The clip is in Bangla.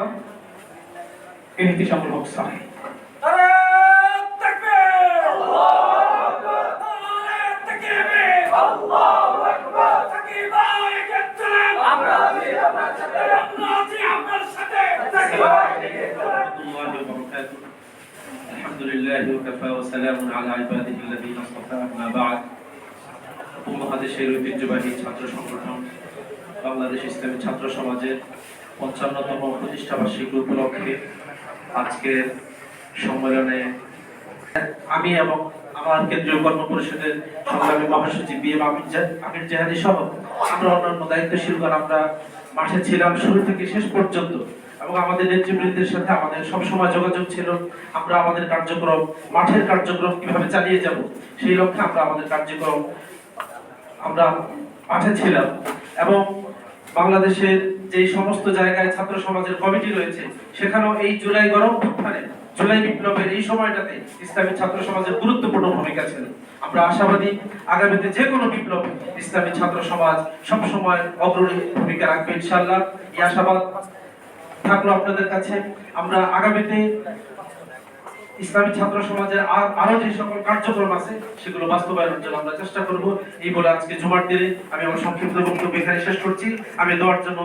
করতাম এহতিশামুল হক সাহেব আরে তাকবীর আরে তাকবীর আল্লাহু আকবার তাকবীর ভাই গেছেন আমরা আছি আপনার সাথে আমরা আছি আপনার সাথে তাকবীর ورحمة الله وبركاته الحمد لله وكفى وسلام على عباده الذين اصطفى أما بعد উপমহাদেশের ঐতিহ্যবাহী ছাত্র সংগঠন বাংলাদেশ ইসলামী ছাত্র সমাজের পঞ্চান্নতম প্রতিষ্ঠাবার্ষিকী উপলক্ষে আজকের সম্মেলনে আমি এবং আমার কেন্দ্রীয় কর্ম পরিষদের সংগ্রামী মহাসচিব বি এম আমির আমির জাহানি সহ আমরা অন্যান্য দায়িত্বশীলগণ আমরা মাঠে ছিলাম, শুরু থেকে শেষ পর্যন্ত। এবং আমাদের নেতৃবৃন্দের সাথে আমাদের সবসময় যোগাযোগ ছিল, আমরা আমাদের কার্যক্রম, মাঠের কার্যক্রম কীভাবে চালিয়ে যাব, সেই লক্ষ্যে আমরা আমাদের কার্যক্রম, আমরা মাঠে ছিলাম। এবং বাংলাদেশের যে সমস্ত জায়গায় ছাত্র সমাজের কমিটি রয়েছে, সেখানেও এই জুলাই গরম উত্থানে জুলাই বিপ্লবের এই সময়টাতে ইসলামী ছাত্র সমাজের গুরুত্বপূর্ণ ভূমিকা ছিল। আমরা আশাবাদী আগামীতে যে কোনো বিপ্লব ইসলামী ছাত্র সমাজ সবসময় অগ্রণী ভূমিকা রাখবে ইনশাআল্লাহ। এই আশাবাদ থাকল আপনাদের কাছে। আমরা আগামীতে ইসলামী ছাত্র সমাজের আর- আরও যে সকল কার্যক্রম আছে, সেগুলো বাস্তবায়নের জন্য আমরা চেষ্টা করব। এই বলে আজকে জুমার দিনে আমি আমার সংক্ষিপ্ত বক্তব্য এখানে শেষ করছি। আমি দেওয়ার জন্য